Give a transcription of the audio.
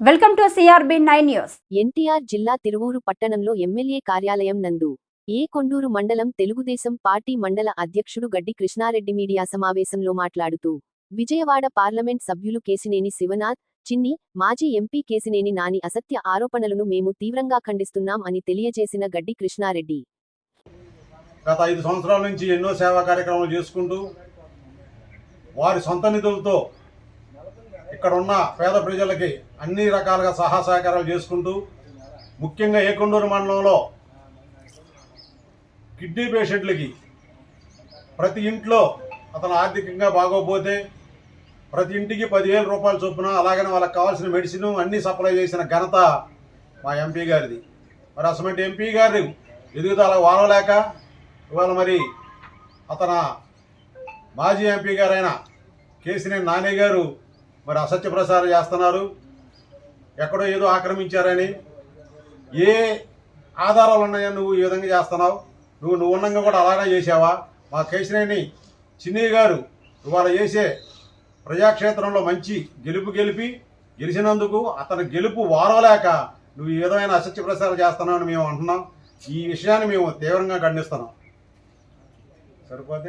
Welcome to CRB nine news. NTR జిల్లా తిరువూరు పట్టణంలో MLA కార్యాలయం నందు ఏ కొండూరు మండలం తెలుగుదేశం పార్టీ మండల అధ్యక్షుడు గడ్డి కృష్ణారెడ్డి మీడియా సమావేశంలో మాట్లాడుతూ విజయవాడ పార్లమెంట్ సభ్యులు కేసినేని శివనాథ్ చిన్ని మాజీ ఎంపీ కేసినేని నాని అసత్య ఆరోపణలను మేము తీవ్రంగా ఖండిస్తున్నాం అని తెలియజేసిన గడ్డి కృష్ణారెడ్డి. గత ఐదు సంవత్సరాల నుంచి ఎన్నో సేవా కార్యక్రమాలు చేసుకుంటూ వారి సొంత నిధులతో ఇక్కడున్న పేద ప్రజలకి అన్ని రకాలుగా సహా సహకారాలు చేసుకుంటూ ముఖ్యంగా ఏకొండూరు మండలంలో కిడ్నీ పేషెంట్లకి ప్రతి ఇంట్లో అతను ఆర్థికంగా బాగోపోతే ప్రతి ఇంటికి పదివేల రూపాయల చొప్పున అలాగనే వాళ్ళకి కావాల్సిన మెడిసిన్ అన్నీ సప్లై చేసిన ఘనత మా ఎంపీ గారిది. మరి అసలు ఎంపీ గారి ఎదుగుదల వారలేక ఇవాళ మరి అతన మాజీ ఎంపీ గారైన కేసినేని నాని గారు మరి అసత్య ప్రసారం చేస్తున్నారు? ఎక్కడో ఏదో ఆక్రమించారని. ఏ ఆధారాలు ఉన్నాయో నువ్వు ఈ విధంగా చేస్తున్నావు? నువ్వు నువ్వు ఉన్నంగా కూడా అలానే చేసావా మా కేశినేని చిన్నయ్య గారు ఇవాళ చేసే ప్రజాక్షేత్రంలో మంచి గెలుపు గెలిపి గెలిచినందుకు అతని గెలుపు వారలేక నువ్వు ఈ విధమైన అసత్య ప్రసారం చేస్తున్నావు అని మేము అంటున్నాం. ఈ విషయాన్ని మేము తీవ్రంగా ఖండిస్తున్నాం. సరిపోతే